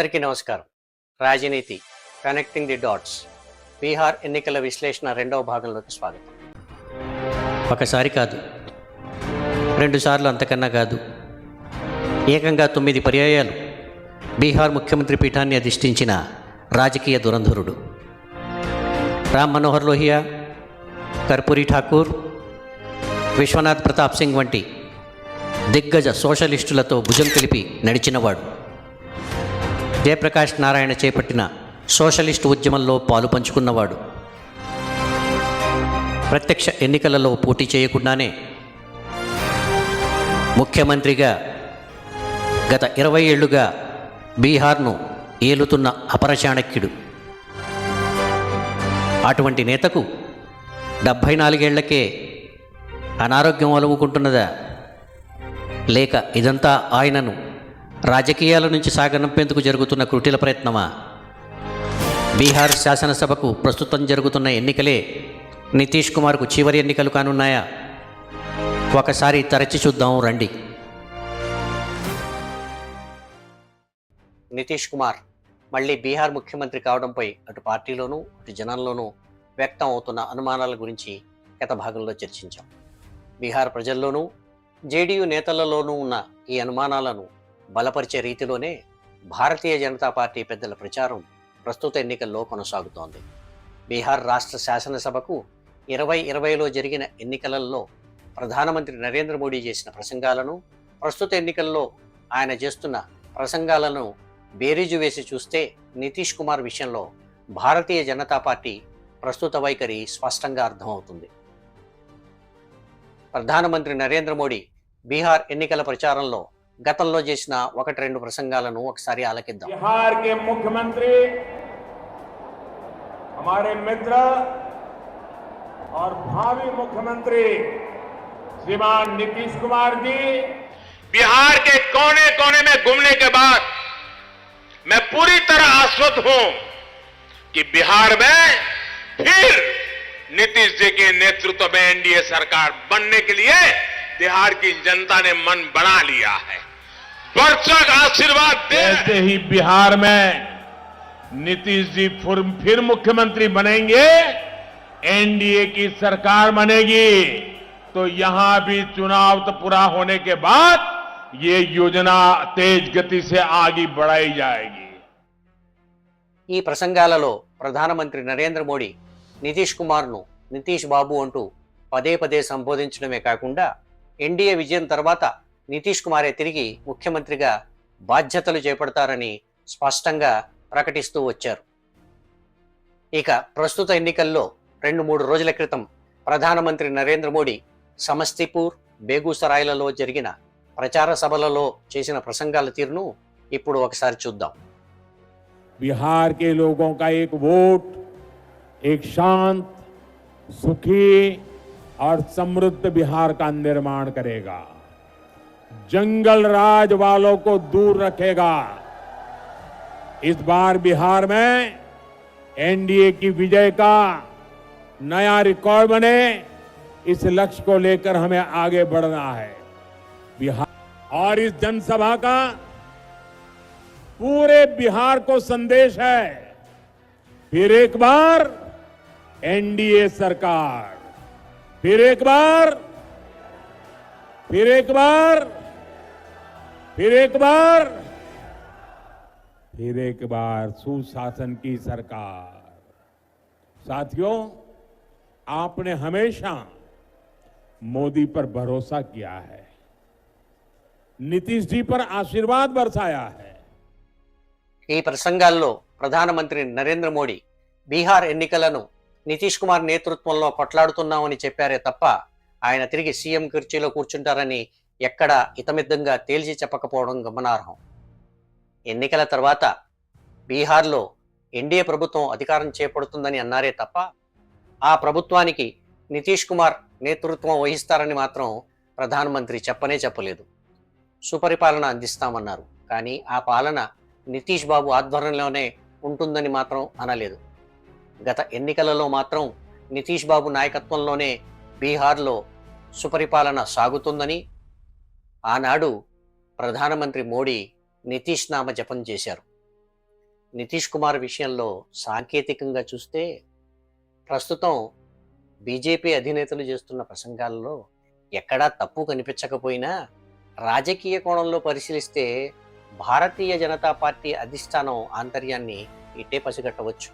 అందరికీ నమస్కారం. రాజనీతి కనెక్టింగ్ ది డాట్స్ బీహార్ ఎన్నికల విశ్లేషణ రెండవ భాగంలోకి స్వాగతం. ఒకసారి కాదు రెండుసార్లు అంతకన్నా కాదు ఏకంగా తొమ్మిది పర్యాయాలు బీహార్ ముఖ్యమంత్రి పీఠాన్ని అధిష్ఠించిన రాజకీయ దురంధరుడు. రామ్ మనోహర్ లోహియా కర్పూరి ఠాకూర్ విశ్వనాథ్ ప్రతాప్ సింగ్ వంటి దిగ్గజ సోషలిస్టులతో భుజం కలిపి నడిచినవాడు జయప్రకాష్ నారాయణ చేపట్టిన సోషలిస్ట్ ఉద్యమంలో పాలు పంచుకున్నవాడు. ప్రత్యక్ష ఎన్నికలలో పోటీ చేయకుండానే ముఖ్యమంత్రిగా గత ఇరవై ఏళ్ళుగా బీహార్ను ఏలుతున్న అపరచాణక్యుడు అటువంటి నేతకు డెబ్భై నాలుగేళ్ళకే అనారోగ్యం అలుముకుంటున్నదా? లేక ఇదంతా ఆయనను రాజకీయాల నుంచి సాగనంపేందుకు జరుగుతున్న కృటిల ప్రయత్నమా? బీహార్ శాసనసభకు ప్రస్తుతం జరుగుతున్న ఎన్నికలే నితీష్ కుమార్కు చివరి ఎన్నికలు కానున్నాయా? ఒకసారి తరచి చూద్దాం రండి. నితీష్ కుమార్ మళ్ళీ బీహార్ ముఖ్యమంత్రి కావడంపై అటు పార్టీలోనూ అటు జనంలోనూ వ్యక్తం అవుతున్న అనుమానాల గురించి గత భాగంలో చర్చించాం. బీహార్ ప్రజల్లోనూ జేడీయూ నేతలలోనూ ఉన్న ఈ అనుమానాలను బలపరిచే రీతిలోనే భారతీయ జనతా పార్టీ పెద్దల ప్రచారం ప్రస్తుత ఎన్నికల్లో కొనసాగుతోంది. బీహార్ రాష్ట్ర శాసనసభకు ఇరవై ఇరవైలో జరిగిన ఎన్నికలలో ప్రధానమంత్రి నరేంద్ర మోడీ చేసిన ప్రసంగాలను ప్రస్తుత ఎన్నికల్లో ఆయన చేస్తున్న ప్రసంగాలను బేరీజు వేసి చూస్తే నితీష్ కుమార్ విషయంలో భారతీయ జనతా పార్టీ ప్రస్తుత వైఖరి స్పష్టంగా అర్థమవుతుంది. ప్రధానమంత్రి నరేంద్ర మోడీ బీహార్ ఎన్నికల ప్రచారంలో గతంలో చేసిన ఒకటి రెండు ప్రసంగాలను ఒకసారి ఆలకిద్దాం बिहार के मुख्यमंत्री हमारे मित्र और भावी मुख्यमंत्री श्रीमान नीतीश कुमार जी बिहार के कोने कोने में घूमने के बाद मैं पूरी तरह आश्वस्त हूं कि बिहार में फिर नीतीश जी के नेतृत्व में एनडीए सरकार बनने के लिए बिहार की जनता ने मन बना लिया है वर्षक आशीर्वाद दे जैसे ही बिहार में नीतीश जी फिर फिर मुख्यमंत्री बनेंगे एनडीए की सरकार बनेगी तो यहां भी चुनाव तो पूरा होने के बाद ये योजना तेज गति से आगे बढ़ाई जाएगी ఈ ప్రసంగాలలో ప్రధానమంత్రి నరేంద్ర మోడీ నితీష్ కుమార్ను నితీష్ బాబు అంటూ పదే పదే సంబోధించడమే కాకుండా ఎన్డీఏ విజయం తర్వాత నితీష్ కుమారే తిరిగి ముఖ్యమంత్రిగా బాధ్యతలు చేపడతారని స్పష్టంగా ప్రకటిస్తూ వచ్చారు ఇక ప్రస్తుత ఎన్నికల్లో రెండు మూడు రోజుల క్రితం ప్రధానమంత్రి నరేంద్ర మోడీ సమస్తీపూర్ బేగూసరాయ్లలో జరిగిన ప్రచార సభలలో చేసిన ప్రసంగాల తీరును ఇప్పుడు ఒకసారి చూద్దాం बिहार के लोगों का एक वोट एक शांत सुखी और समृद्ध बिहार का निर्माण करेगा जंगल राज वालों को दूर रखेगा। इस बार बिहार में एनडीए की विजय का नया रिकॉर्ड बने, इस लक्ष्य को लेकर हमें आगे बढ़ना है। बिहार और इस जनसभा का पूरे बिहार को संदेश है। फिर एक बार एनडीए सरकार, फिर एक बार, फिर एक बार फिर एक बार फिर एक बार सुशासन की सरकार साथियों आपने हमेशा मोदी पर भरोसा किया है नीतीश जी पर आशीर्वाद बरसाया है ఈ ప్రసంగాల్లో ప్రధానమంత్రి నరేంద్ర మోడీ బీహార్ ఎన్నికలను నితీష్ కుమార్ నేతృత్వంలో కొట్లాడుతున్నామని చెప్పారే తప్ప ఆయన తిరిగి సీఎం కుర్చీలో కూర్చుంటారని ఎక్కడ ఇతమిద్దంగా తేల్చి చెప్పకపోవడం గమనార్హం. ఎన్నికల తర్వాత బీహార్లో ఎన్డీఏ ప్రభుత్వం అధికారం చేపడుతుందని అన్నారే తప్ప ఆ ప్రభుత్వానికి నితీష్ కుమార్ నేతృత్వం వహిస్తారని మాత్రం ప్రధానమంత్రి చెప్పనే చెప్పలేదు. సుపరిపాలన అందిస్తామన్నారు. కానీ ఆ పాలన నితీష్ బాబు ఆధ్వర్యంలోనే ఉంటుందని మాత్రం అనలేదు. గత ఎన్నికలలో మాత్రం నితీష్ బాబు నాయకత్వంలోనే బీహార్లో సుపరిపాలన సాగుతుందని ఆనాడు ప్రధానమంత్రి మోడీ నితీష్ నామ జపం చేశారు. నితీష్ కుమార్ విషయంలో సాంకేతికంగా చూస్తే ప్రస్తుతం బీజేపీ అధినేతలు చేస్తున్న ప్రసంగాల్లో ఎక్కడా తప్పు కనిపించకపోయినా రాజకీయ కోణంలో పరిశీలిస్తే భారతీయ జనతా పార్టీ అధిష్టానం ఆంతర్యాన్ని ఇట్టే పసిగట్టవచ్చు.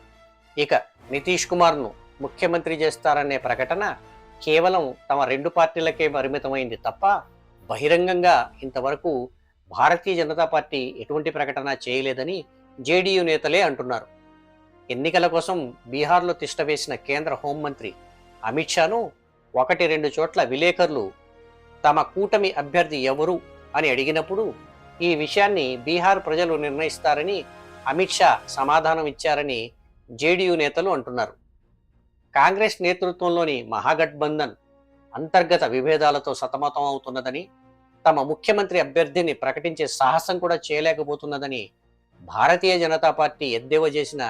ఇక నితీష్ కుమార్ను ముఖ్యమంత్రి చేస్తారనే ప్రకటన కేవలం తమ రెండు పార్టీలకే పరిమితమైంది తప్ప బహిరంగంగా ఇంతవరకు భారతీయ జనతా పార్టీ ఎటువంటి ప్రకటన చేయలేదని జేడీయూ నేతలే అంటున్నారు. ఎన్నికల కోసం బీహార్లో తిష్టవేసిన కేంద్ర హోంమంత్రి అమిత్ షాను ఒకటి రెండు చోట్ల విలేకరులు తమ కూటమి అభ్యర్థి ఎవరు అని అడిగినప్పుడు ఈ విషయాన్ని బీహార్ ప్రజలు నిర్ణయిస్తారని అమిత్ షా సమాధానం ఇచ్చారని జేడీయూ నేతలు అంటున్నారు. కాంగ్రెస్ నేతృత్వంలోని మహాగఠబంధన్ అంతర్గత విభేదాలతో సతమతం అవుతున్నదని తమ ముఖ్యమంత్రి అభ్యర్థిని ప్రకటించే సాహసం కూడా చేయలేకపోతున్నదని భారతీయ జనతా పార్టీ ఎద్దేవా చేసిన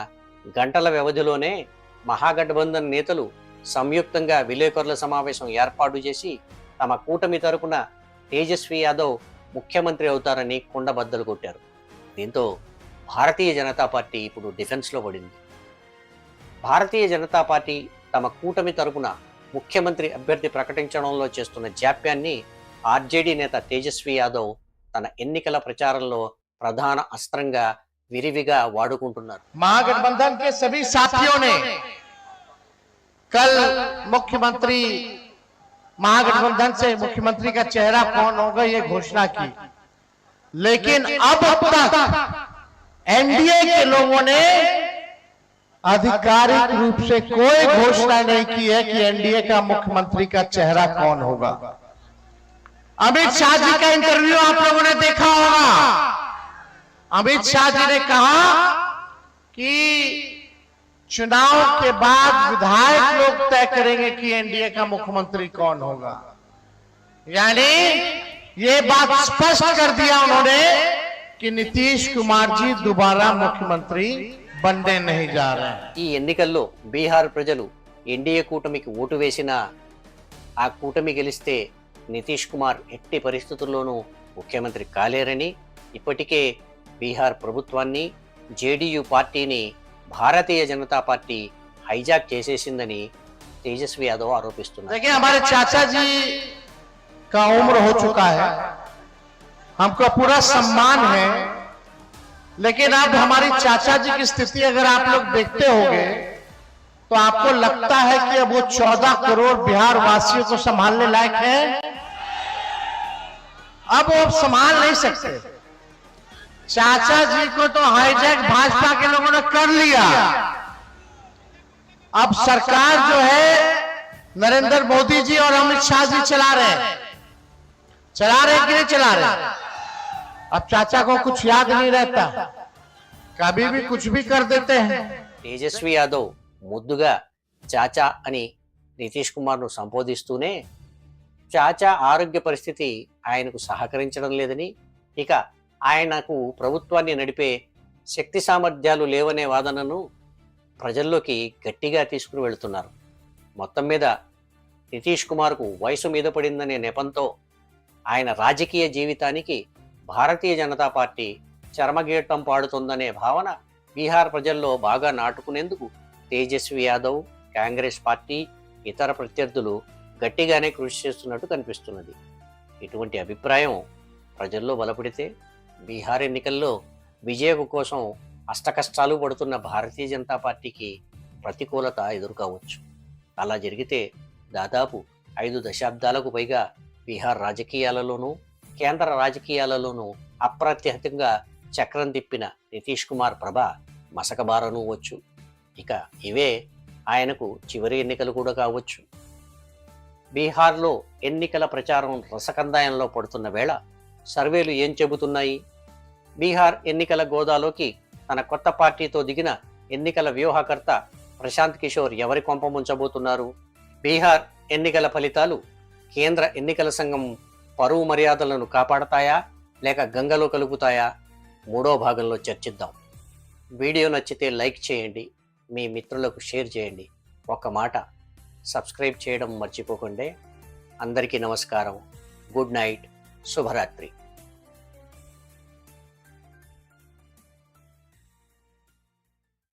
గంటల వ్యవధిలోనే మహాగఠబంధన్ నేతలు సంయుక్తంగా విలేకరుల సమావేశం ఏర్పాటు చేసి తమ కూటమి తరపున తేజస్వి యాదవ్ ముఖ్యమంత్రి అవుతారని కుండబద్దలు కొట్టారు. దీంతో భారతీయ జనతా పార్టీ ఇప్పుడు డిఫెన్స్లో పడింది. భారతీయ జనతా పార్టీ తమ కూటమి తరపున ముఖ్యమంత్రి అభ్యర్థి ప్రకటించడంలో చేస్తున్న జాప్యాన్ని ఆర్జేడీ నేత తేజస్వి యాదవ్ తన ఎన్నికల ప్రచారంలో ప్రధాన అస్త్రంగా విరివిగా వాడుకుంటున్నారు महागठबंधन के सभी साथियों ने कल मुख्यमंत्री महागठबंधन से मुख्यमंत्री का चेहरा कौन होगा ये घोषणा की लेकिन अब तक एनडीए के लोगों ने आधिकारिक रूप से कोई घोषणा नहीं की है कि एनडीए का मुख्यमंत्री का चेहरा कौन होगा? अमित शाह जी का इंटरव्यू आप लोगों ने देखा होगा। अमित शाह जी ने कहा कि चुनाव के बाद विधायक लोग तय करेंगे कि एनडीए का मुख्यमंत्री कौन होगा। यानी ये बात स्पष्ट कर दिया उन्होंने कि नीतीश कुमार जी दोबारा मुख्यमंत्री बनने नहीं जा रहे हैं ఈ ఎన్నికల్లో బీహార్ ప్రజలు ఎన్డీఏ కూటమికి ఓటు వేసినా ఆ కూటమి గెలిస్తే నితీష్ కుమార్ ఎట్టి పరిస్థితుల్లోనూ ముఖ్యమంత్రి కాలేరని ఇప్పటికే బీహార్ ప్రభుత్వాన్ని జేడీయూ పార్టీని భారతీయ జనతా పార్టీ హైజాక్ చేసేసిందని తేజస్వి యాదవ్ ఆరోపిస్తున్నారు देखिए हमारे चाचा जी का उम्र हो चुका है हमको पूरा सम्मान है लेकिन अब हमारी चाचा जी की स्थिति अगर आप लोग देखते होंगे तो आपको लगता है कि अब वो चौदह करोड़ बिहार वासियों को संभालने लायक है। अब वो संभाल नहीं सकते। चाचा जी को तो हाईजैक भाजपा के लोगों ने कर लिया। अब सरकार जो है नरेंद्र मोदी जी और अमित शाह जी चला रहे हैं। चला रहे कि नहीं चला रहे अब चाचा को कुछ याद नहीं रहता कभी भी कुछ भी कर देते हैं తేజస్వి యాదవ్ ముద్దుగా చాచా అని నితీష్ కుమార్ను సంబోధిస్తూనే చాచా ఆరోగ్య పరిస్థితి ఆయనకు సహకరించడం లేదని ఇక ఆయనకు ప్రభుత్వాన్ని నడిపే శక్తి సామర్థ్యాలు లేవనే వాదనను ప్రజల్లోకి గట్టిగా తీసుకుని వెళుతున్నారు మొత్తం మీద నితీష్ కుమార్కు వయసు మీద పడిందనే నెపంతో ఆయన రాజకీయ జీవితానికి భారతీయ జనతా పార్టీ చర్మగీయటం పాడుతుందనే భావన బీహార్ ప్రజల్లో బాగా నాటుకునేందుకు తేజస్వి యాదవ్ కాంగ్రెస్ పార్టీ ఇతర ప్రత్యర్థులు గట్టిగానే కృషి చేస్తున్నట్టు కనిపిస్తున్నది. ఇటువంటి అభిప్రాయం ప్రజల్లో బలపడితే బీహార్ ఎన్నికల్లో విజయం కోసం అష్టకష్టాలు పడుతున్న భారతీయ జనతా పార్టీకి ప్రతికూలత ఎదుర్కోవచ్చు అలా జరిగితే దాదాపు ఐదు దశాబ్దాలకు పైగా బీహార్ రాజకీయాలలోనూ కేంద్ర రాజకీయాలలోనూ అప్రత్యహితంగా చక్రం తిప్పిన నితీష్ కుమార్ ప్రభ మసకబారను వచ్చు. ఇక ఇవే ఆయనకు చివరి ఎన్నికలు కూడా కావచ్చు. బీహార్లో ఎన్నికల ప్రచారం రసకందాయంలో పడుతున్న వేళ సర్వేలు ఏం చెబుతున్నాయి? బీహార్ ఎన్నికల గోదాలోకి తన కొత్త పార్టీతో దిగిన ఎన్నికల వ్యూహకర్త ప్రశాంత్ కిషోర్ ఎవరి కొంప ముంచబోతున్నారు? బీహార్ ఎన్నికల ఫలితాలు కేంద్ర ఎన్నికల సంఘం పరువు మర్యాదలను కాపాడతాయా లేక గంగలో కలుపుతాయా? మూడో భాగంలో చర్చిద్దాం. వీడియో నచ్చితే లైక్ చేయండి మీ మిత్రులకు షేర్ చేయండి. ఒక మాట సబ్స్క్రైబ్ చేయడం మర్చిపోకండి. అందరికీ నమస్కారం. Good night. శుభరాత్రి.